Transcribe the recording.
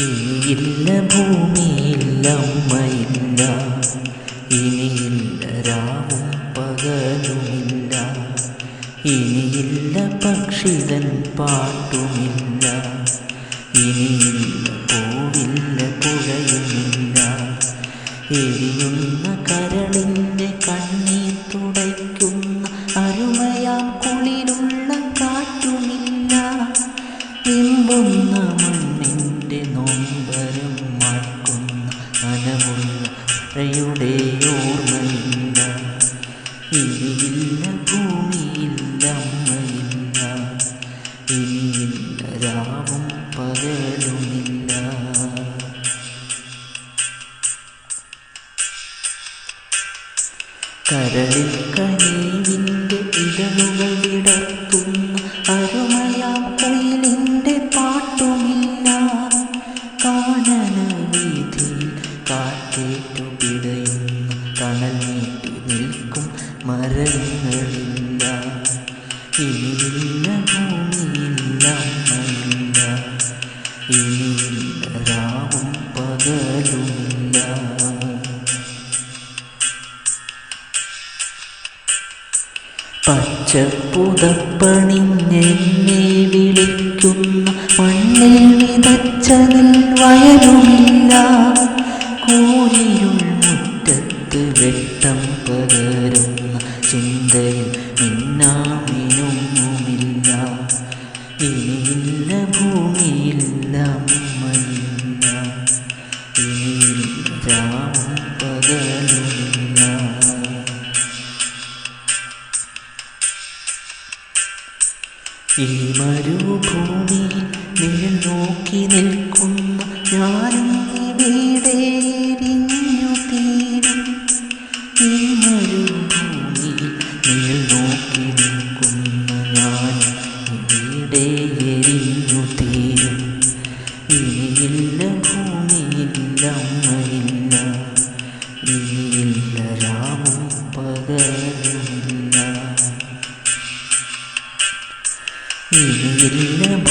ഇനിയില്ല ഭൂമിയില്ല അമ്മയില്ല ഇനിയില്ല രാവും പകലുമില്ല. ഇനിയില്ല പക്ഷിതൻ പാട്ടുമില്ല. ഇനിയില്ല പൂവില്ല പുഴയുമില്ല. എരിയുന്ന കരളിന്റെ കണ്ണീർ തുടയ്ക്കുന്ന അരുമയാം കുളിരുള്ള കാറ്റുമില്ല. വിമ്പുന്ന മഴയുടെ ഓർമ്മയില്ല. ഇനിയില്ല ഭൂമിയില്ല അമ്മയില്ല. ഇനിയില്ല രാവും പകലുമില്ല. കരളിൽ കനീവിന്റെ പച്ചപ്പുതപ്പണിഞ്ഞെന്നെ വിളിക്കുന്ന മണ്ണിൽ വിതച്ച വയലുമില്ല. കൂലിയുൾ മുറ്റത്ത് വെട്ടം ഈ മരുഭൂമി നിഴൽ നോക്കി നിൽക്കുന്ന. ഞാനും ഇവിടെ എരിഞ്ഞു തീരും. ഈ മരുഭൂമി നിഴൽ നോക്കി നിൽക്കുന്ന. ഞാനും ഇവിടെ എരിഞ്ഞു തീരും. ഇനിയില്ല ഇനിയില്ല ഭൂമിയില്ല